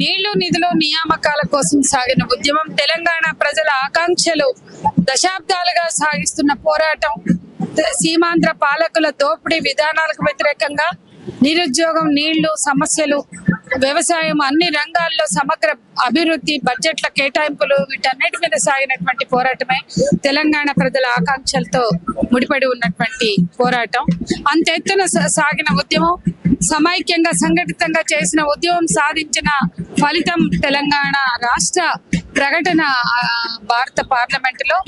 నీళ్ళు నిధులు నియామకాల కోసం సాగిన ఉద్యమం తెలంగాణ ప్రజల ఆకాంక్షలు దశాబ్దాలుగా సాగిస్తున్న పోరాటం. సీమాంధ్ర పాలకుల దోపిడీ విధానాలకు వ్యతిరేకంగా నిరుద్యోగం నీళ్ళు సమస్యలు వ్యవసాయం అన్ని రంగాల్లో సమగ్ర అభివృద్ధి బడ్జెట్ల కేటాయింపులు వీటన్నిటి మీద సాగినటువంటి పోరాటమే తెలంగాణ ప్రజల ఆకాంక్షలతో ముడిపడి ఉన్నటువంటి పోరాటం. అంత ఎత్తున సాగిన ఉద్యమం సమైక్యంగా సంఘటితంగా చేసిన ఉద్యమం సాధించిన ఫలితం తెలంగాణ రాష్ట్ర ప్రకటన భారత పార్లమెంటులో.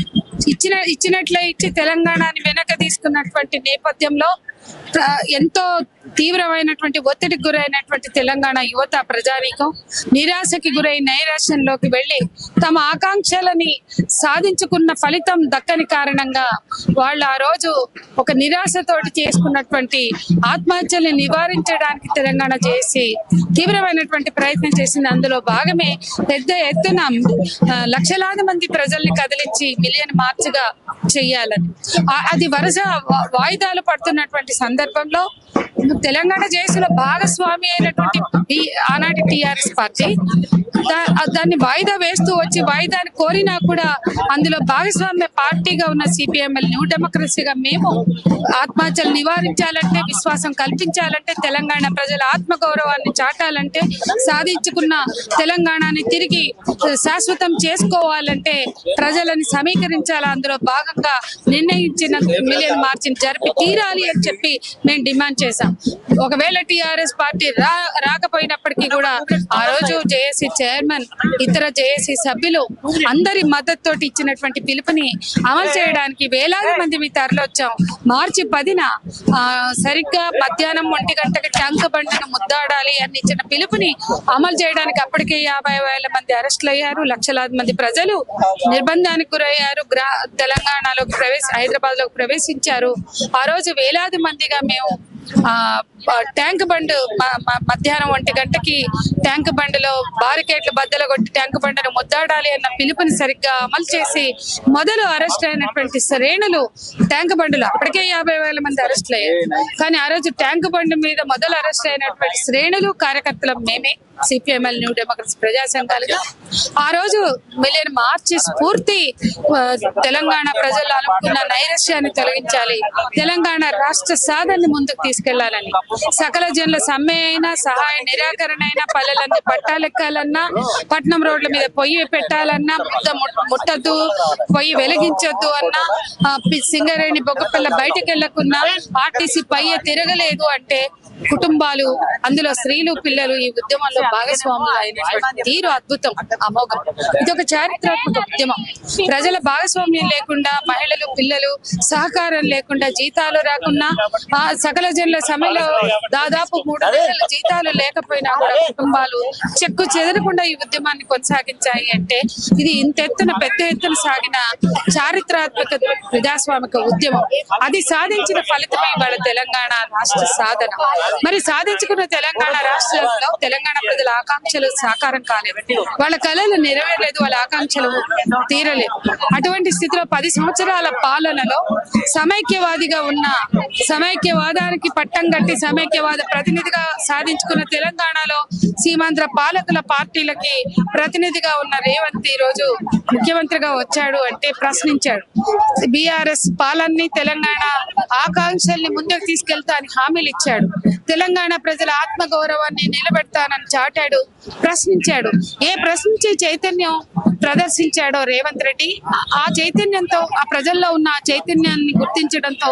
ఇచ్చిన ఇచ్చినట్లే ఇచ్చి తెలంగాణని వెనక తీసుకున్నటువంటి నేపథ్యంలో ఎంతో తీవ్రమైనటువంటి ఒత్తిడికి గురైనటువంటి తెలంగాణ యువత ప్రజానీకం నిరాశకి గురై నైరాశ్యంలోకి వెళ్ళి తమ ఆకాంక్షలని సాధించుకున్న ఫలితం దక్కని కారణంగా వాళ్ళు ఆ రోజు ఒక నిరాశతోటి చేసుకున్నటువంటి ఆత్మహత్యల్ని నివారించడానికి తెలంగాణ చేసి తీవ్రమైనటువంటి ప్రయత్నం చేసింది. అందులో భాగమే పెద్ద ఎత్తున లక్షలాది మంది ప్రజల్ని కదిలించి మిలియన్ మార్చిగా చెయ్యాలని అది వరుస వాయిదాలు పడుతున్నటువంటి సందర్భంలో తెలంగాణ జేఏసీలో భాగస్వామి అయినటువంటి ఆనాటి టిఆర్ఎస్ పార్టీ దాన్ని వాయిదా వేస్తూ వచ్చి వాయిదాని కోరినా కూడా అందులో భాగస్వామ్య పార్టీగా ఉన్న సిపిఎంఎల్ న్యూ డెమోక్రసీగా మేము ఆత్మహత్యలు నివారించాలంటే విశ్వాసం కల్పించాలంటే తెలంగాణ ప్రజల ఆత్మగౌరవాన్ని చాటాలంటే సాధించుకున్న తెలంగాణని తిరిగి శాశ్వతం చేసుకోవాలంటే ప్రజలని సమీకరించాలి? అందులో భాగంగా నిర్ణయించిన మిలియన్ మార్చిని జరిపి తీరాలి అని చెప్పి మేము డిమాండ్ చేశాం. ఒకవేళ టిఆర్ఎస్ పార్టీ రా రాకపోయినప్పటికీ కూడా ఆ రోజు జేఏసీ చైర్మన్ ఇతర జేఏసీ సభ్యులు అందరి మద్దతుతోటి ఇచ్చినటువంటి పిలుపుని అమలు చేయడానికి వేలాది మంది మీ తరలొచ్చాం మార్చి పదిన సరిగ్గా మధ్యాహ్నం ఒంటి గంటకి టంక బండిని ముద్దాడాలి అని ఇచ్చిన పిలుపుని అమలు చేయడానికి అప్పటికే యాభై వేల మంది అరెస్టులు అయ్యారు. లక్షలాది మంది ప్రజలు నిర్బంధానికి గురయ్యారు. గ్రా తెలంగాణలోకి ప్రవేశ హైదరాబాద్లోకి ప్రవేశించారు. ఆ రోజు వేలాది మందిగా మేము ట్యాంక్ బండ్ మధ్యాహ్నం ఒంటి గంటకి ట్యాంక్ బండ్లో బారికేట్లు బద్దలు కొట్టి ట్యాంక్ బండ్ను ముద్దాడాలి అన్న పిలుపుని సరిగ్గా అమలు చేసి మొదలు అరెస్ట్ అయినటువంటి శ్రేణులు ట్యాంక్ బండ్లు అప్పటికే యాభై వేల మంది అరెస్టులు అయ్యారు కానీ ఆ రోజు ట్యాంక్ బండ్ మీద మొదలు అరెస్ట్ అయినటువంటి శ్రేణులు కార్యకర్తల మేమే. సిపిఎంఎల్ న్యూ డెమోక్రసీ ప్రజా సంఘాలుగా. ఆ రోజు మిలియన్ మార్చి స్ఫూర్తి తెలంగాణ ప్రజలు అనుకున్న నైరస్యాన్ని తొలగించాలి. తెలంగాణ రాష్ట్ర సాధనని ముందుకు తీసుకెళ్ళాలని. సకల జనుల సమ్మె అయినా సహాయ నిరాకరణ అయినా పల్లెలన్నీ పట్టాలెక్కాలన్నా పట్నం రోడ్ల మీద పొయ్యి పెట్టాలన్నా ముద్ద ముట్టద్దు పొయ్యి వెలిగించొద్దు అన్నా సింగరేణి బొగ్గపిల్ల బయటకు వెళ్ళకున్నా ఆర్టీసీ పై తిరగలేదు అంటే కుటుంబాలు అందులో స్త్రీలు పిల్లలు ఈ ఉద్యమంలో భాగస్వాములు అయినటువంటి తీరు అద్భుతం అమోఘం ఇది ఒక చారిత్రాత్మక ఉద్యమం. ప్రజల భాగస్వామ్యం లేకుండా మహిళలు పిల్లలు సహకారం లేకుండా జీతాలు రాకున్నా ఆ సకల జనుల సమ్మెలో దాదాపు మూడు నెలల జీతాలు లేకపోయినా కూడా కుటుంబాలు చెక్కు చెదరకుండా ఈ ఉద్యమాన్ని కొనసాగించాయి అంటే ఇది ఇంత ఎత్తున పెద్ద ఎత్తున సాగిన చారిత్రాత్మక ప్రజాస్వామిక ఉద్యమం. అది సాధించిన ఫలితమే వాళ్ళ తెలంగాణ రాష్ట్ర సాధన. మరి సాధించుకున్న తెలంగాణ రాష్ట్రంలో తెలంగాణ ప్రజల ఆకాంక్షలు సాకారం కాలేదు వాళ్ళ కళలు నెరవేరలేదు వాళ్ళ ఆకాంక్షలు తీరలేదు. అటువంటి స్థితిలో పది సంవత్సరాల పాలనలో సమైక్యవాదిగా ఉన్న సమైక్యవాదానికి పట్టం కట్టి సమైక్యవాద ప్రతినిధిగా సాధించుకున్న తెలంగాణలో సీమాంధ్ర పాలకుల పార్టీలకి ప్రతినిధిగా ఉన్న రేవంత్ ఈ రోజు ముఖ్యమంత్రిగా వచ్చాడు అంటే ప్రశ్నించాడు. బీఆర్ఎస్ పాలన్ని తెలంగాణ ఆకాంక్షల్ని ముందుకు తీసుకెళ్తా అని హామీలు ఇచ్చాడు. తెలంగాణ ప్రజల ఆత్మ గౌరవాన్ని నిలబెడతానని చాటాడు ప్రశ్నించాడు ఏ ప్రశ్నించే చైతన్యం ప్రదర్శించాడో రేవంత్ రెడ్డి? ఆ- ఆ చైతన్యంతో ఆ ప్రజల్లో ఉన్న ఆ చైతన్యాన్ని గుర్తించడంతో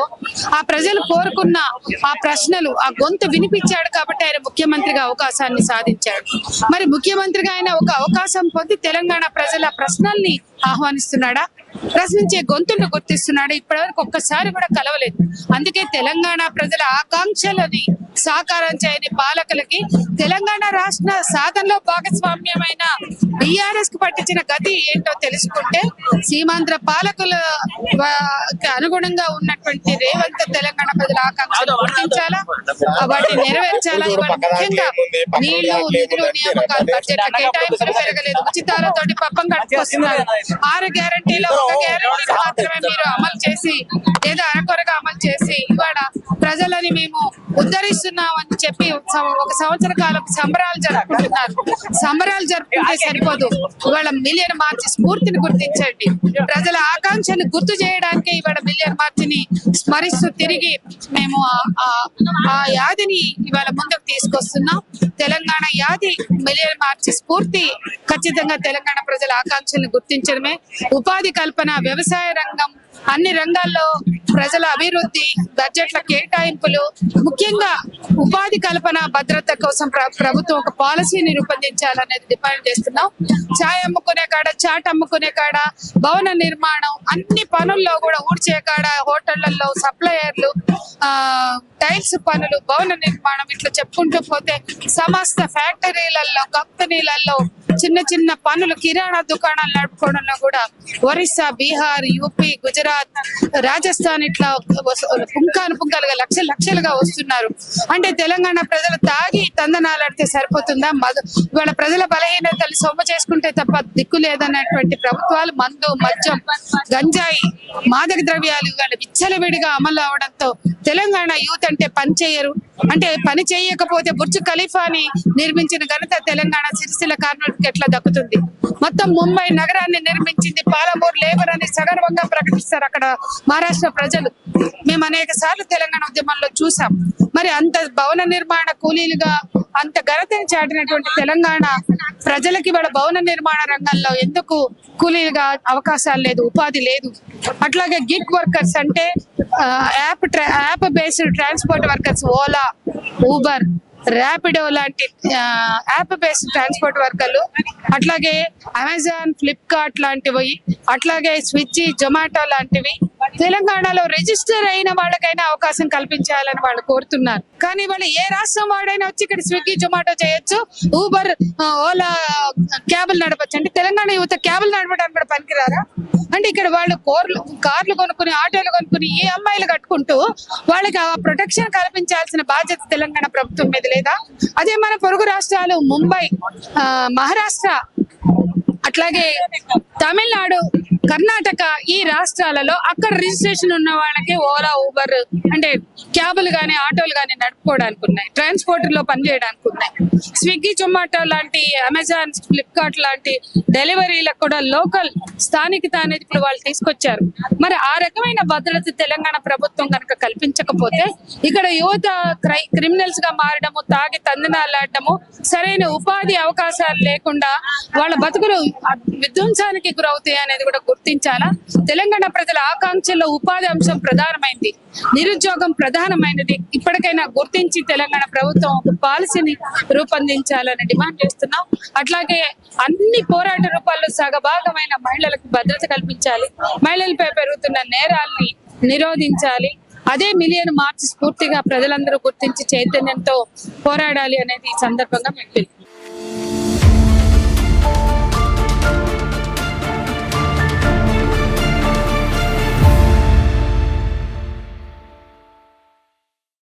ఆ ప్రజలు కోరుకున్న ఆ ప్రశ్నలు ఆ గొంతు వినిపించాడు కాబట్టి ఆయన ముఖ్యమంత్రిగా అవకాశాన్ని సాధించాడు. మరి ముఖ్యమంత్రిగా ఆయన ఒక అవకాశం పొంది తెలంగాణ ప్రజల ప్రశ్నల్ని ఆహ్వానిస్తున్నాడా? ప్రశ్నించే గొంతును గుర్తిస్తున్నాడు? ఇప్పటివరకు ఒక్కసారి కూడా కలవలేదు. అందుకే తెలంగాణ ప్రజల ఆకాంక్షలని సాకారం చేయని పాలకులకి తెలంగాణ రాష్ట్ర సాధనలో భాగస్వామ్యమైన బీఆర్ఎస్కు పట్టించిన గతి ఏంటో తెలుసుకుంటే సీమాంధ్ర పాలకుల వా- అనుగుణంగా ఉన్నటువంటి రేవంత్ తెలంగాణ ప్రజల ఆకాంక్షలు గుర్తించాలా? వాటిని నెరవేర్చాలా? ఇవాళ ముఖ్యంగా నీళ్ళు నిధులు నియామకాలు బడ్జెట్ కేటాయింపులు పెరగలేదు. ఉచితాలతోటి పప్పం కట్టుకొస్తున్నారు. ఆరు గ్యారంటీలో ఒక గ్యారంటీ మాత్రమే మీరు అమలు చేసి ఏదో అరకొరగా చేసి ఇవాళ ప్రజలని మేము ఉద్ధరిస్తున్నామని చెప్పి ఒక సంవత్సర కాలం సంబరాలు జరుపుకుంటున్నారు. సంబరాలు జరుపుకుంటే సరిపోదు. ఇవాళ మిలియన్ మార్చి స్ఫూర్తిని గుర్తించండి. ప్రజల ఆకాంక్షను గుర్తు చేయడానికి ఇవాళ మిలియన్ మార్చిని స్మరిస్తూ తిరిగి మేము ఆ- ఆ- ఆ యాదిని ఇవాళ ముందుకు తీసుకొస్తున్నాం. తెలంగాణ యాది మిలియన్ మార్చి స్ఫూర్తి ఖచ్చితంగా తెలంగాణ ప్రజల ఆకాంక్షలను గుర్తించడమే. ఉపాధి కల్పన వ్యవసాయ రంగం అన్ని రంగాల్లో ప్రజల అభివృద్ధి బడ్జెట్ల కేటాయింపులు ముఖ్యంగా ఉపాధి కల్పన భద్రత కోసం ప్రభుత్వం ఒక పాలసీని రూపొందించాలనేది డిమాండ్ చేస్తున్నాం. చాయ్ అమ్ముకునే కాడ చాట్ అమ్ముకునే కాడ భవన నిర్మాణం అన్ని పనుల్లో కూడా ఊడ్చే కాడ హోటళ్ళలో సప్లయర్లు ఆ టైల్స్ పనులు భవన నిర్మాణం ఇట్లా చెప్పుకుంటూ పోతే సమస్త ఫ్యాక్టరీలలో కంపెనీలలో చిన్న చిన్న పనులు కిరాణా దుకాణాలు నడుపుకోవడంలో కూడా ఒరిస్సా బీహార్ యూపీ గుజరాత్ రాజస్థాన్ ఇట్లా పుంకాను పుంకాలుగా లక్ష లక్షలుగా వస్తున్నారు. అంటే తెలంగాణ ప్రజలు తాగి తందనాలాడితే సరిపోతుందా? మధు ఇవాళ ప్రజల బలహీనతలు సొమ్ము చేసుకుంటే తప్ప దిక్కు లేదన్నటువంటి ప్రభుత్వాలు మందు మద్యం గంజాయి మాదక ద్రవ్యాలు ఇవాళ విచ్చలవిడిగా అమలు అవడంతో తెలంగాణ యూత్ అంటే పని చేయరు. అంటే పని చేయకపోతే బుర్జ్ ఖలీఫాని నిర్మించిన ఘనత తెలంగాణ సిరిసిల్ల కార్మికులకు ఎట్లా దక్కుతుంది? మొత్తం ముంబై నగరాన్ని నిర్మించింది పాలమూరు లేబర్ అని సగర్వంగా ప్రకటిస్తారు అక్కడ మహారాష్ట్ర ప్రజలు. మేము అనేక సార్లు తెలంగాణ ఉద్యమంలో చూసాం. మరి అంత భవన నిర్మాణ కూలీలుగా అంత ఘనతను చాటినటువంటి తెలంగాణ ప్రజలకి వాళ్ళ భవన నిర్మాణ రంగంలో ఎందుకు కూలీలుగా అవకాశాలు లేదు ఉపాధి లేదు? అట్లాగే గిగ్ వర్కర్స్ అంటే యాప్ ట్రా- app based transport workers Ola Uber Rapido లాంటి ఆ, యాప్ బేస్డ్ ట్రాన్స్పోర్ట్ వర్కర్లు అట్లాగే అమెజాన్ ఫ్లిప్కార్ట్ లాంటివి అట్లాగే స్విగ్గీ జొమాటో లాంటివి తెలంగాణలో రిజిస్టర్ అయిన వాళ్ళకైనా అవకాశం కల్పించాలని వాళ్ళు కోరుతున్నారు. కానీ వాళ్ళు ఏ రాష్ట్రం వాడైనా వచ్చి ఇక్కడ స్విగ్గీ జొమాటో చేయొచ్చు. ఊబర్ ఓలా క్యాబులు నడపచ్చు. అంటే తెలంగాణ యువత క్యాబులు నడపడానికి కూడా పనికిరారా? అంటే ఇక్కడ వాళ్ళు కోర్లు కార్లు కొనుక్కుని ఆటోలు కొనుక్కుని ఏ అమ్మాయిలు కట్టుకుంటూ వాళ్ళకి ఆ ప్రొటెక్షన్ కల్పించాల్సిన బాధ్యత తెలంగాణ ప్రభుత్వం మీద లేదా? అదే మన పొరుగు రాష్ట్రాలు ముంబై ఆ, మహారాష్ట్ర అట్లాగే తమిళనాడు కర్ణాటక ఈ రాష్ట్రాలలో అక్కడ రిజిస్ట్రేషన్ ఉన్న వాళ్ళకి ఓలా ఊబర్ అంటే క్యాబులు కానీ ఆటోలు కానీ నడుపుకోవడానికి ఉన్నాయి. ట్రాన్స్పోర్ట్లో పనిచేయడానికి ఉన్నాయి. స్విగ్గీ జొమాటో లాంటి అమెజాన్ ఫ్లిప్కార్ట్ లాంటి డెలివరీలకు కూడా లోకల్ స్థానికత అనేది ఇప్పుడు వాళ్ళు తీసుకొచ్చారు. మరి ఆ రకమైన భద్రత తెలంగాణ ప్రభుత్వం కనుక కల్పించకపోతే ఇక్కడ యువత క్రై క్రిమినల్స్గా మారడము తాగి తందనాలాడటము సరైన ఉపాధి అవకాశాలు లేకుండా వాళ్ళ బతుకులు విధ్వంసానికి గురవుతాయి అనేది కూడా గుర్తించాలా? తెలంగాణ ప్రజల ఆకాంక్షల్లో ఉపాధి అంశం ప్రధానమైంది. నిరుద్యోగం ప్రధానమైనది. ఇప్పటికైనా గుర్తించి తెలంగాణ ప్రభుత్వం ఒక పాలసీని రూపొందించాలని డిమాండ్ చేస్తున్నాం. అట్లాగే అన్ని పోరాట రూపాల్లో సగభాగమైన మహిళలకు భద్రత కల్పించాలి. మహిళలపై పెరుగుతున్న నేరాల్ని నిరోధించాలి. అదే మిలియన్ మార్చి స్ఫూర్తిగా ప్రజలందరూ గుర్తించి చైతన్యంతో పోరాడాలి అనేది ఈ సందర్భంగా మేము